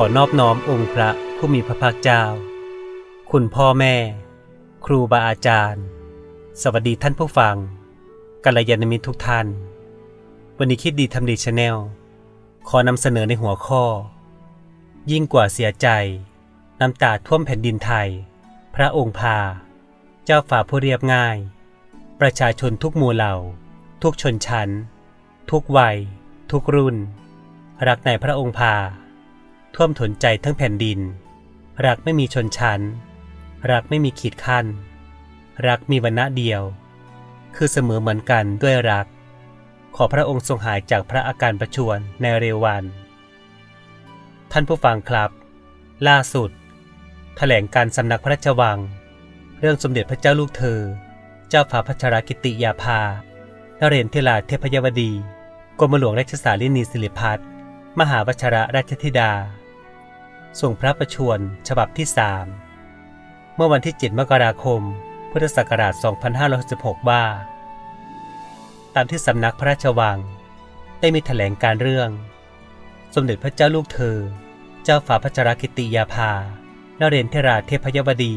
ขอนอบน้อมองค์พระผู้มีพระภาคเจ้า คุณพ่อแม่ ครูบาอาจารย์ สวัสดีท่านผู้ฟังกัลยาณมิตรทุกท่าน วันนี้คิดดีทำดีชาแนลขอนำเสนอในหัวข้อ ยิ่งกว่าเสียใจ น้ำตาท่วมแผ่นดินไทย พระองค์พา เจ้าฝ่าผู้เรียบง่าย ประชาชนทุกหมู่เหล่า ทุกชนชั้น ทุกวัย ทุกรุ่น รักในพระองค์พา ท่วมถนใจทั้งแผ่นดิน รักไม่มีชนชั้น รักไม่มีขีดขั้น รักมีวรรณะเดียว คือเสมอเหมือนกันด้วยรัก ขอพระองค์ทรงหายจากพระอาการประชวรในเร็ววัน ท่านผู้ฟังครับ ล่าสุดแถลงการสำนักพระราชวัง เรื่องสมเด็จพระเจ้าลูกเธอ เจ้าฟ้าพัชรกิติยาภานเรนทิราเทพยวดีกรมหลวงราชสารินีสิริพัฒน์ มหาวชระราชธิดา ส่งพระประชวรฉบับที่สามเมื่อวันที่ 7 มกราคม พุทธศักราช 2566 ว่า ตามที่สำนักพระราชวัง ได้มีแถลงการเรื่อง สมเด็จพระเจ้าลูกเธอ เจ้าฟ้าพัชรกิติยาภา นเรนเทราเทพยวดี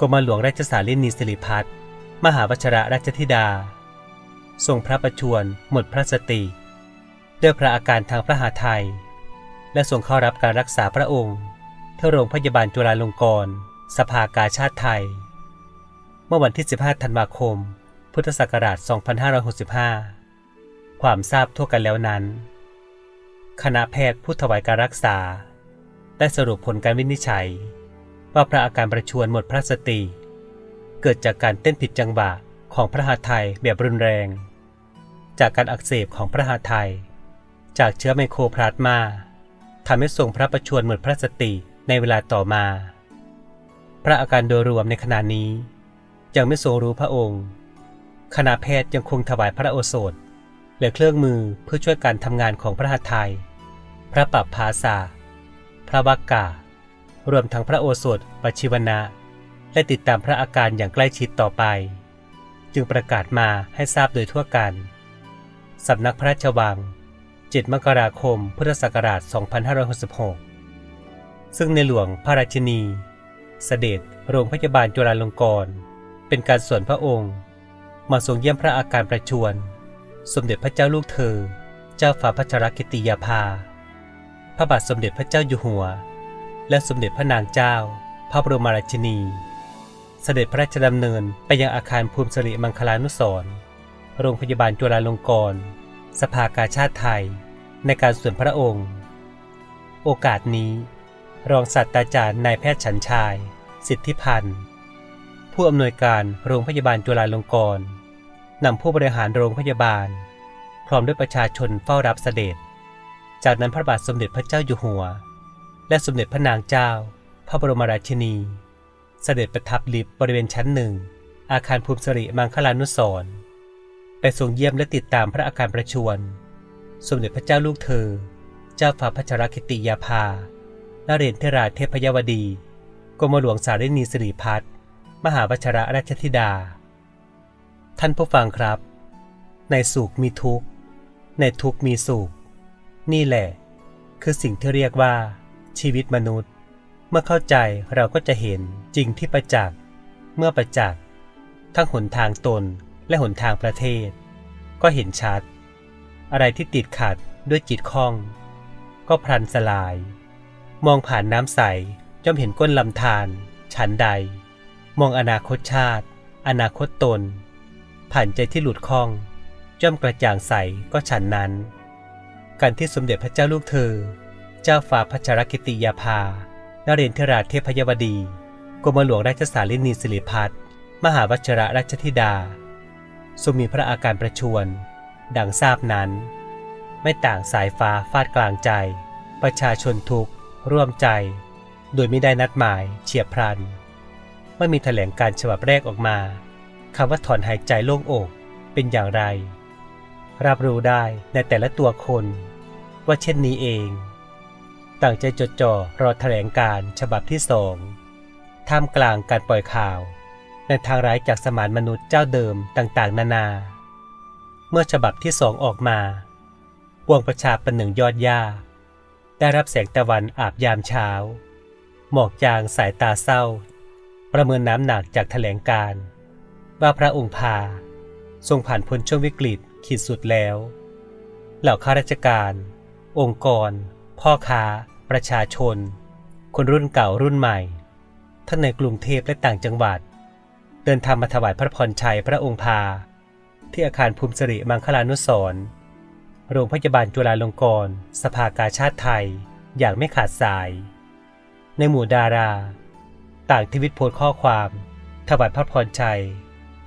กรมหลวงราชสารินีสิริพัฒน์มหาวชระราชธิดา ทรงพระประชวรหมดพระสติ ด้วยพระอาการทางพระหาไทย และทรงเข้ารับการรักษาพระองค์ที่โรงพยาบาลจุฬาลงกรณ์สภากาชาติไทย เมื่อวันที่ 15 ธันวาคม พุทธศักราช 2565 ความทราบทั่วกันแล้วนั้น คณะแพทย์ผู้ถวายการรักษา ได้สรุปผลการวินิจฉัย ว่าพระอาการประชวรหมดพระสติ เกิดจากการเต้นผิดจังหวะของพระหัตถ์ไทยแบบรุนแรง จากการอักเสบของพระหัตถ์ไทย จากเชื้อไมโครพลาสมาทำให้ทรงพระประชวรหมดพระสติในเวลาต่อมา พระอาการโดยรวมในขณะนี้ ยังไม่ทรงรู้พระองค์ คณะแพทย์ยังคงถวายพระโอสถและเครื่องมือเพื่อช่วยการทำงานของพระหัตถ์ไทยพระปับภาษา พระวักกะรวมทั้งพระโอสถปชิวนะและติดตามพระอาการอย่างใกล้ชิดต่อไป จึงประกาศมาให้ทราบโดยทั่วกันสำนักพระราชวัง 7 มกราคม พุทธศักราช 2566 ซึ่งในหลวงพระราชินี เสด็จโรงพยาบาลจุฬาลงกรณ์เป็นการส่วนพระองค์ มาทรงเยี่ยมพระอาการประชวรสมเด็จพระเจ้าลูกเธอ เจ้าฟ้าพัชรกิติยาภา พระบาทสมเด็จพระเจ้าอยู่หัว และสมเด็จพระนางเจ้า พระบรมราชินี เสด็จพระราชดำเนินไปยังอาคารภูมิสิริมังคลานุสรณ์โรงพยาบาลจุฬาลงกรณ์ สภากาชาติไทย ในการส่วนพระองค์ โอกาสนี้ รองศาสตราจารย์นายแพทย์ฉันชาย สิทธิพันธ์ ผู้อำนวยการโรงพยาบาลจุฬาลงกรณ์นำผู้บริหารโรงพยาบาล พร้อมด้วยประชาชนเฝ้ารับเสด็จ จากนั้นพระบาทสมเด็จพระเจ้าอยู่หัว และสมเด็จพระนางเจ้า พระบรมราชินี เสด็จประทับลิฟต์บริเวณชั้นหนึ่ง อาคารภูมิสิริมังคลานุสรณ์ ไปทรงเยี่ยมและติดตามพระอาการประชวร สมเด็จพระเจ้าลูกเธอ เจ้าฟ้าพัชรคิติยาภานเรนเทราเทพยวดีกรมหลวงสารินีสิริพัฒน์มหาวชระราชธิดา ท่านผู้ฟังครับ ในสุขมีทุกข์ ในทุกข์มีสุข นี่แหละ คือสิ่งที่เรียกว่า ชีวิตมนุษย์ เมื่อเข้าใจเราก็จะเห็นจริงที่ประจักษ์เมื่อประจักษ์ทั้งหนทางตน และหนทางประเทศ ก็เห็นชัด อะไรที่ติดขัดด้วยจิตข้อง ก็พลันสลาย มองผ่านน้ำใสย่อมเห็นก้นลำธารฉันใด มองอนาคตชาติ อนาคตตน ผ่านใจที่หลุดข้องย่อมกระจ่างใสก็ฉันนั้น การที่สมเด็จพระเจ้าลูกเธอ เจ้าฟ้าพัชรกิติยาภานเรนทราชเทพยวดีกรมหลวงราชสารินีสิริพัฒน์มหาวชระราชธิดา ทรงมีพระอาการประชวรดังทราบนั้น ไม่ต่างสายฟ้าฟาดกลางใจ ประชาชนทุกร่วมใจ โดยไม่ได้นัดหมายเฉียบพลันเมื่อมีแถลงการฉบับแรกออกมาคำว่าถอนหายใจโล่งอกเป็นอย่างไร รับรู้ได้ในแต่ละตัวคน ว่าเช่นนี้เอง ต่างใจจดจ่อรอแถลงการฉบับที่สองท่ามกลางการปล่อยข่าว ในทางร้ายจากสมานมนุษย์เจ้าเดิมต่างๆ นานา เมื่อฉบับที่สองออกมา ปวงประชาเป็นหนึ่งยอดย่าได้รับแสงตะวันอาบยามเช้า หมอกจางสายตาเศร้า ประเมินน้ำหนักจากแถลงการ์ว่าพระองค์พา ทรงผ่านพ้นช่วงวิกฤตขีดสุดแล้ว เหล่าข้าราชการ องค์กร พ่อค้า ประชาชน คนรุ่นเก่ารุ่นใหม่ ทั้งในกรุงเทพและต่างจังหวัด เดินทางมาถวายพระพรชัยพระองค์พา ที่อาคารภูมิสิริมังคลานุสรณ์โรงพยาบาลจุฬาลงกรณ์สภากาชาติไทยอย่างไม่ขาดสาย ในหมู่ดารา ต่างทวิตโพสต์ข้อความ ถวายพระพรชัย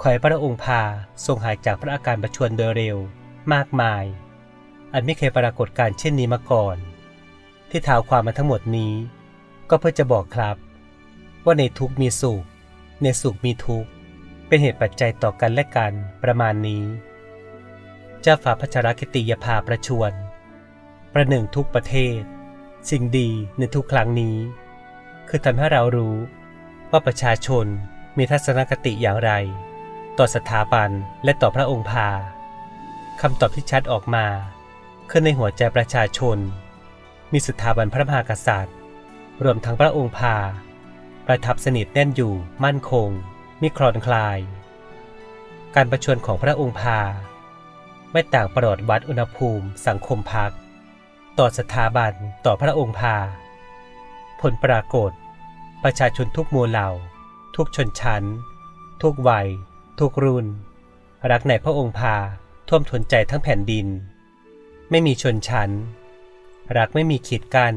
ขอให้พระองค์พาทรงหายจากพระอาการประชวรโดยเร็วมากมาย อันไม่เคยปรากฏการเช่นนี้มาก่อน ที่ท้าวความมาทั้งหมดนี้ ก็เพื่อจะบอกครับ ว่าในทุกมีสุข ในสุขมีทุกข์ เป็นเหตุปัจจัยต่อกันและกันประมาณนี้ เจ้าฝ่าพัชรคิติยภาประชวรประหนึ่งทุกประเทศ สิ่งดีในทุกครั้งนี้ คือทำให้เรารู้ว่าประชาชนมีทัศนคติอย่างไร ต่อสถาบันและต่อพระองค์พาคำตอบที่ชัดออกมาคือในหัวใจประชาชน มีสถาบันพระมหากษัตริย์ รวมทั้งพระองค์พา ประทับสนิทแน่นอยู่มั่นคงมิคลอนคลาย การประชวรของพระองค์พา ไม่ต่างประหลอดวัดอุณหภูมิสังคมพัก ต่อสถาบันต่อพระองค์พา ผลปรากฏ ประชาชนทุกหมู่เหล่า ทุกชนชั้น ทุกวัย ทุกรุ่น รักในพระองค์พาท่วมท้นใจทั้งแผ่นดิน ไม่มีชนชั้น รักไม่มีขีดกัน้น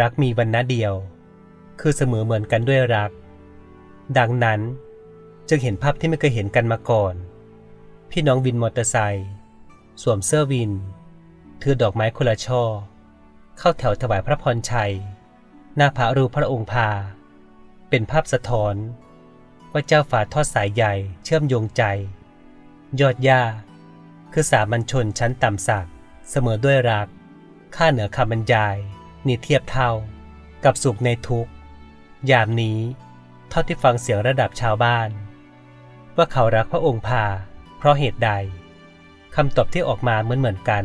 รักมีวันณะเดียว คือเสมอเหมือนกันด้วยรัก ดังนั้นจึงเห็นภาพที่ไม่เคยเห็นกันมาก่อน พี่น้องวินมอเตอร์ไซค์สวมเสื้อวิน ถือดอกไม้คนละช่อ เข้าแถวถวายพระพรชัย หน้าพระรูปพระองค์พา เป็นภาพสะท้อน ว่าเจ้าฝาทอดสายใหญ่เชื่อมโยงใจ ยอดย่าคือสามัญชนชั้นต่ำสักเสมอด้วยรัก ค่าเหนือคำบรรยายนี่เทียบเท่ากับสุขในทุกข์ ยามนี้เท่าที่ฟังเสียงระดับชาวบ้าน ว่าเขารักพระองค์พา เพราะเหตุใดคำตอบที่ออกมาเหมือนเหมือนกัน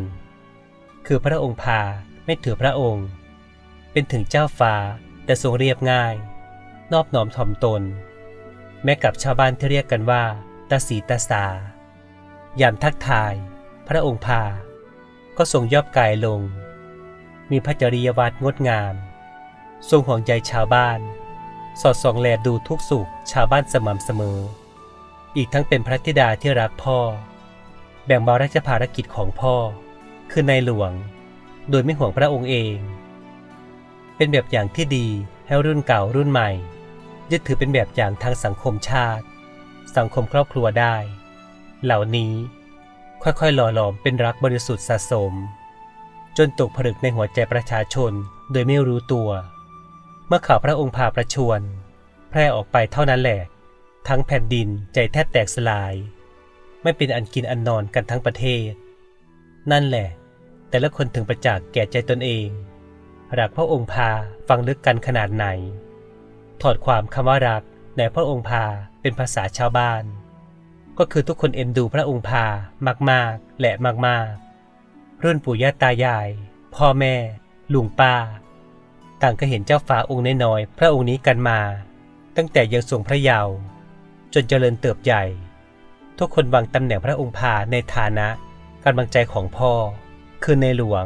คือพระองค์พาไม่ถือพระองค์ เป็นถึงเจ้าฟ้าแต่ทรงเรียบง่าย นอบน้อมถ่อมตน แม้กับชาวบ้านที่เรียกกันว่าตาสีตาสายามทักทาย พระองค์พา ก็ทรงยอบกายลง มีพระจริยวัตรงดงาม ทรงห่วงใยชาวบ้าน สอดส่องแลดูทุกสุขชาวบ้านสม่ำเสมอ อีกทั้งเป็นพระธิดาที่รักพ่อ แบ่งเบาราชภารกิจของพ่อ คือในหลวง โดยไม่ห่วงพระองค์เอง เป็นแบบอย่างที่ดีให้รุ่นเก่ารุ่นใหม่ ยึดถือเป็นแบบอย่างทางสังคมชาติ สังคมครอบครัวได้ เหล่านี้ค่อยๆหล่อหลอมเป็นรักบริสุทธิ์สะสม จนตกผลึกในหัวใจประชาชนโดยไม่รู้ตัว เมื่อข่าวพระองค์พาประชวร แพร่ออกไปเท่านั้นแหละ ทั้งแผ่นดินใจแทบแตกสลาย ไม่เป็นอันกินอันนอนกันทั้งประเทศ นั่นแหละ แต่ละคนถึงประจักษ์แก่ใจตนเองรักพระองค์พาฟังลึกกันขนาดไหน ถอดความคำว่ารักในพระองค์พาเป็นภาษาชาวบ้าน ก็คือทุกคนเอ็นดูพระองค์พามาก ๆ และมากๆรุ่นปู่ย่าตายาย พ่อแม่ ลุงป้า ต่างก็เห็นเจ้าฟ้าองค์น้อยๆพระองค์นี้กันมา ตั้งแต่ยังทรงพระเยาว์จนเจริญเติบใหญ่ ทุกคนวางตำแหน่งพระองค์พาในฐานะกำลังใจของพ่อ คือในหลวง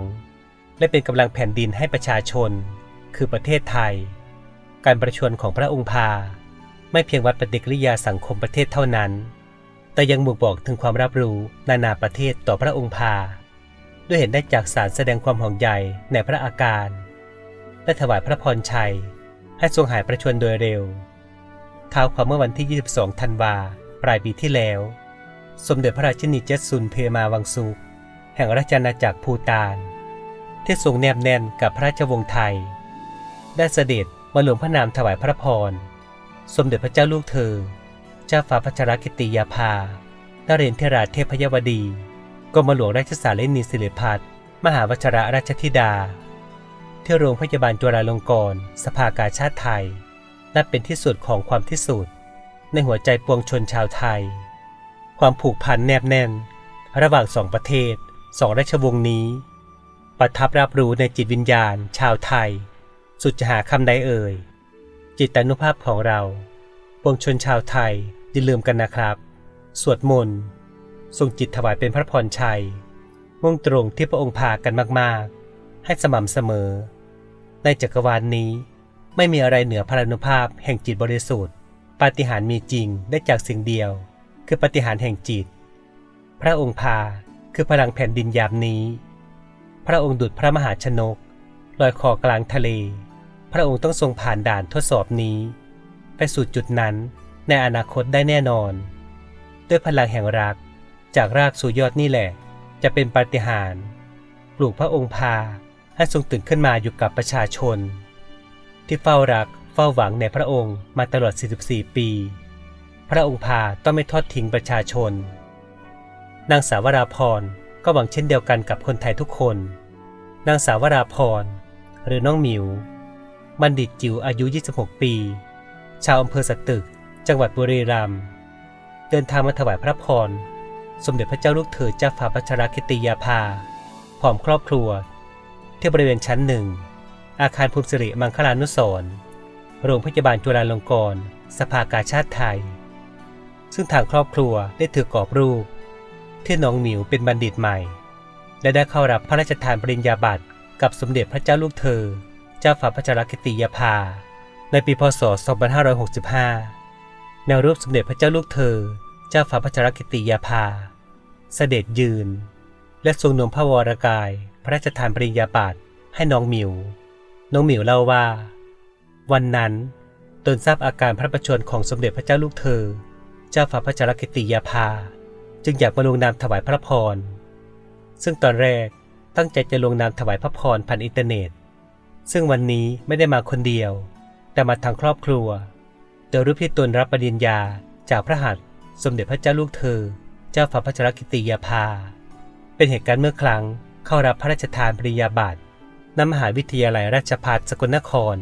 และเป็นกำลังแผ่นดินให้ประชาชน คือประเทศไทย การประชวรของพระองค์พา ไม่เพียงวัดปฏิกิริยาสังคมประเทศเท่านั้น แต่ยังบ่งบอกถึงความรับรู้นานาประเทศต่อพระองค์พา ด้วยเห็นได้จากสารแสดงความห่วงใยในพระอาการ และถวายพระพรชัย ให้ทรงหายประชวรโดยเร็วท้าวความเมื่อวันที่ 22 ธันวาปลายปีที่แล้ว สมเด็จพระราชินีเจสุนเพมาวังสุขแห่งราชอาณาจักรภูตาน ที่ทรงแนบแน่นกับพระราชวงศ์ไทย ได้เสด็จมาหลวงพระนามถวายพระพร สมเด็จพระเจ้าลูกเธอ เจ้าฟ้าพัชรกิติยาภา นเรนทราเทพยวดี กรมหลวงราชสารินีสิริพัฒน์มหาวชระราชธิดา ที่โรงพยาบาลจุฬาลงกรณ์สภากาชาติไทย นับเป็นที่สุดของความที่สุด ในหัวใจปวงชนชาวไทย ความผูกพันแนบแน่น ระหว่างสองประเทศสองราชวงศ์นี้ ประทับรับรู้ในจิตวิญญาณ ชาวไทย สุดจะหาคำใดเอ่ย จิตานุภาพของเรา ปวงชนชาวไทยอย่าลืมกันนะครับ สวดมนต์ทรงจิตถวายเป็นพระพรชัย มุ่งตรงที่พระองค์พากันมาก ๆ ให้สม่ำเสมอ ในจักรวาลนนี้ ไม่มีอะไรเหนือพลานุภาพแห่งจิตบริสุทธิ์ปาฏิหาริย์มีจริงได้จากสิ่งเดียว คือปาฏิหาริย์แห่งจิต พระองค์พาคือพลังแผ่นดินยามนี้ พระองค์ดุจพระมหาชนก ลอยคอกลางทะเล พระองค์ต้องทรงผ่านด่านทดสอบนี้ ไปสู่จุดนั้นในอนาคตได้แน่นอน ด้วยพลังแห่งรักจากรากสู่ยอดนี่แหละ จะเป็นปาฏิหาริย์ปลูกพระองค์พา ให้ทรงตื่นขึ้นมาอยู่กับประชาชน ที่เฝ้ารักเฝ้าหวังในพระองค์มาตลอด 44 ปี พระองค์พาต้องไม่ทอดทิ้งประชาชน นางสาวราพรก็หวังเช่นเดียวกันกับคนไทยทุกคน นางสาวราพรหรือน้องหมิว บัณฑิตจิ๋วอายุ 26 ปี ชาวอำเภอสตึก จังหวัดบุรีรัมย์เดินทางมาถวายพระพร สมเด็จพระเจ้าลูกเธอเจ้าฟ้าพัชรคิติยาภาพร้อมครอบครัว ที่บริเวณชั้นหนึ่ง อาคารภูมิสิริมังคลานุสรณ์โรงพยาบาลจุฬาลงกรณ์สภากาชาติไทย ซึ่งทางครอบครัวได้ถือกรอบรูป ที่น้องหมิวเป็นบัณฑิตใหม่ และได้เข้ารับพระราชทานปริญญาบัตรกับสมเด็จพระเจ้าลูกเธอ เจ้าฟ้าพัชรกิติยาภา ในปีพศ 2565 แนวรูปสมเด็จพระเจ้าลูกเธอ เจ้าฟ้าพัชรกิติยาภา เสด็จยืน และทรงนมพระวรกาย พระราชทานปริญญาบัตรให้น้องหมิว น้องหมิวเล่าว่า วันนั้นตนทราบอาการพระประชวรของสมเด็จพระเจ้าลูกเธอ เจ้าฟ้าพัชรกิติยาภา จึงอยากมาลงนามถวายพระพร ซึ่งตอนแรกตั้งใจจะลงนามถวายพระพรผ่านอินเทอร์เน็ต ซึ่งวันนี้ไม่ได้มาคนเดียว แต่มาทางครอบครัวโดยรูปที่ตนรับปริญญาจากพระหัตถ์สมเด็จพระเจ้าลูกเธอ เจ้าฟ้าพัชรกิติยาภา เป็นเหตุการณ์เมื่อครั้งเข้ารับพระราชทานปริญญาบัตรณมหาวิทยาลัยราชภัฏสกลนคร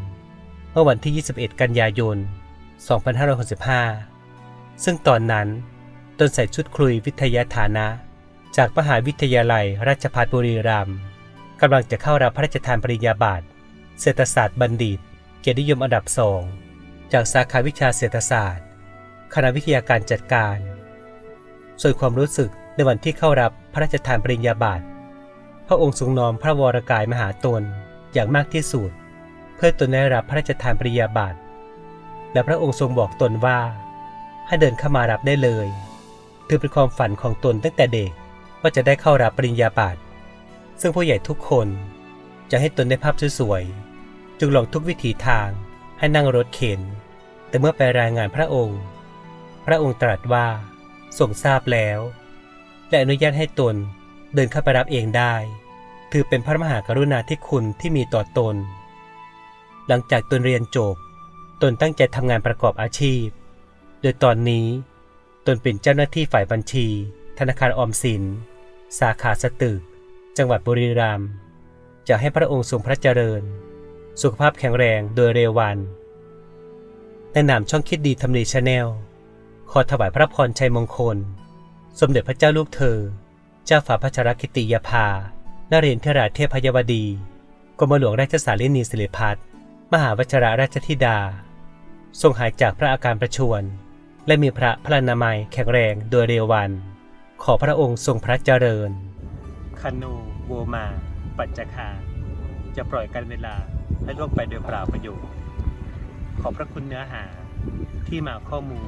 เมื่อวันที่ 21 กันยายน 2565 ซึ่งตอนนั้นตนใส่ชุดคลุยวิทยาฐานะ จากมหาวิทยาลัยราชภัฏบุรีรัมย์กำลังจะเข้ารับพระราชทานปริญญาบัตรเศรษฐศาสตร์บัณฑิต เกียรตินิยมอันดับสองจากสาขาวิชาเศรษฐศาสตร์ คณะวิทยาการจัดการ ส่วนความรู้สึกในวันที่เข้ารับ ระราชทานปริญญาบัตรพระองค์ทรงน้อมพระวรกายมหาตนอย่างมากที่สุด เพื่อตนได้รับพระราชทานปริญญาบัตรและพระองค์ทรงบอกตนว่า ให้เดินเข้ามารับได้เลย ถือเป็นความฝันของตนตั้งแต่เด็กว่าจะได้เข้ารับปริญญาบัตรซึ่งผู้ใหญ่ทุกคนจะให้ตนได้ภาพสวยๆจึงลองทุกวิถีทางให้นั่งรถเข็น แต่เมื่อไปรายงานพระองค์ พระองค์ตรัสว่าทรงทราบแล้ว และอนุญาตให้ตนเดินเข้าไปรับเองได้ ถือเป็นพระมหากรุณาธิคุณที่มีต่อตน หลังจากตนเรียนจบ ตนตั้งใจทำงานประกอบอาชีพ โดยตอนนี้ตนเป็นเจ้าหน้าที่ฝ่ายบัญชี ธนาคารออมสิน สาขาสตึก จังหวัดบุรีรัมย์จะให้พระองค์ทรงพระเจริญ สุขภาพแข็งแรงโดยเร็ววันในนามช่องคิดดีทำดีชาแนลขอถวายพระพรชัยมงคล สมเด็จพระเจ้าลูกเธอ เจ้าฝ่าพระชรกิติยาภานเรนทราเทพยวดี กรมหลวงราชสารินีสิริพัฒน์มหาวชราราชธิดา ทรงหายจากพระอาการประชวร และมีพระพลานามัยแข็งแรงโดยเร็ววัน ขอพระองค์ทรงพระเจริญคนูโวมา ปัจจคา จะปล่อยกันเวลาให้ล่วงไปโดยเปล่าประโยชน์ ขอพระคุณเนื้อหาที่มาข้อมูล